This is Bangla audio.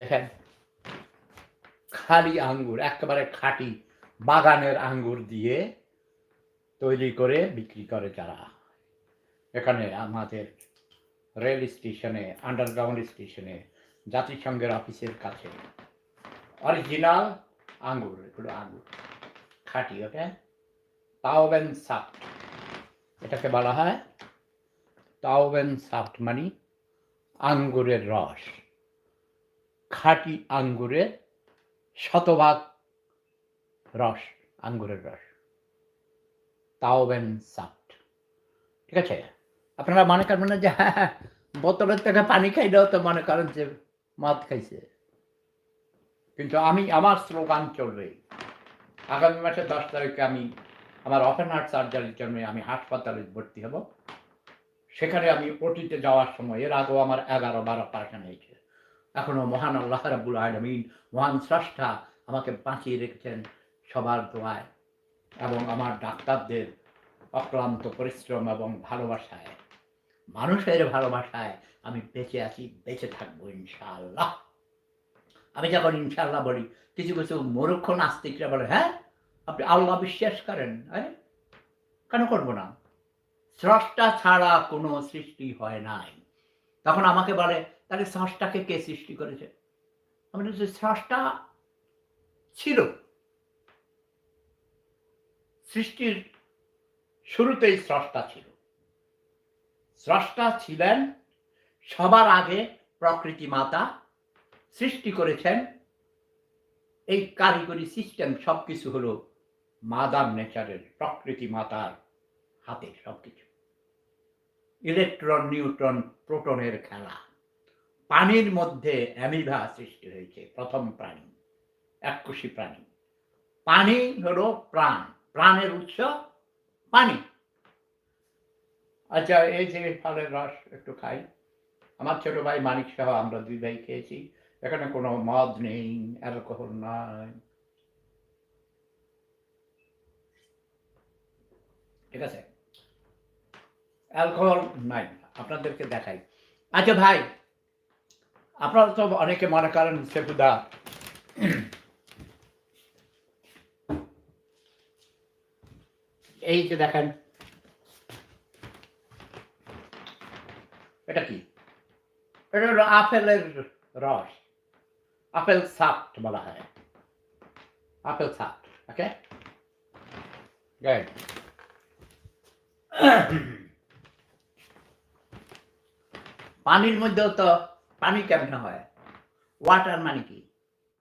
দেখেন খালি আঙ্গুর, একেবারে খাঁটি বাগানের আঙ্গুর দিয়ে তৈরি করে বিক্রি করে যারা। এখানে আমাদের রেল স্টেশনে, আন্ডারগ্রাউন্ড স্টেশনে, জাতিসংঘের অফিসের কাছে। অরিজিনাল আঙ্গুর, এগুলো আঙ্গুর। খাঁটি, ওকে? তাওবেন সাফট। এটাকে বলা হয় তাওবেন সাফট মানে আঙ্গুরের রস। খাঁটি আঙ্গুরের শতভাগ রস আঙ্গুরের রস। তাওবেন সাফট। ঠিক আছে? আপনারা মনে করবেন না যে হ্যাঁ হ্যাঁ, বোতলের থেকে পানি খাইলেও তো মনে করেন যে মদ খাইছে। কিন্তু আমি আমার স্লোগান চলবে। আগামী মাসের দশ তারিখে আমি আমার ওপেন হার্ট সার্জারির জন্য আমি হাসপাতালে ভর্তি হব। সেখানে আমি ওটিতে যাওয়ার সময় এর আগেও আমার এগারো বারো পার্সেন্ট হয়েছে। এখনও মহান আল্লাহ রাবুল আলমিন মহান স্রষ্টা আমাকে বাঁচিয়ে রেখেছেন সবার দোয়ায় এবং আমার ডাক্তারদের অক্লান্ত পরিশ্রম এবং ভালোবাসায়, মানুষের ভালোবাসায় আমি বেঁচে আছি, বেঁচে থাকব ইনশাআল্লাহ। আমি যখন ইনশাআল্লাহ বলি, কিছু কিছু মূর্খ নাস্তিকরা বলে হ্যাঁ আপনি আল্লাহ বিশ্বাস করেন? আরে, কেন করব না? স্রষ্টা ছাড়া কোনো সৃষ্টি হয় নাই। তখন আমাকে বলে তাহলে স্রষ্টাকে কে সৃষ্টি করেছে? আমি বলছি, স্রষ্টা ছিল। সৃষ্টির শুরুতেই স্রষ্টা ছিল। স্রষ্টা ছিলেন সবার আগে প্রকৃতি মাতা সৃষ্টি করেছেন এই কারিগরি সিস্টেম সবকিছু হলো মাদার নেচারের প্রকৃতি মাতার হাতে সবকিছু। ইলেকট্রন, নিউট্রন, প্রোটনের খেলা। পানির মধ্যে অ্যামিভা সৃষ্টি হয়েছে, প্রথম প্রাণী এককোষী প্রাণী। পানি হলো প্রাণ, প্রাণের উৎস পানি। আচ্ছা এই যে ফলের রস একটু খাই। আমার ছোট ভাই মানিক সহ আমরা দুই ভাই খেয়েছি। এখানে কোনো মদ নেই, অ্যালকোহল নাই। ঠিক আছে? অ্যালকোহল নাই, আপনাদেরকে দেখাই। আচ্ছা ভাই, আপনারা তো অনেকে মনে করেন সেফুদা এই যে দেখেন, এটা কি? এটা হলো আপেলের রস, আপেল সাফট বলা হয়। আপেল সাফট ওকে গুড পানির মধ্যেও তো পানি কেমন হয়? ওয়াটার মানে কি?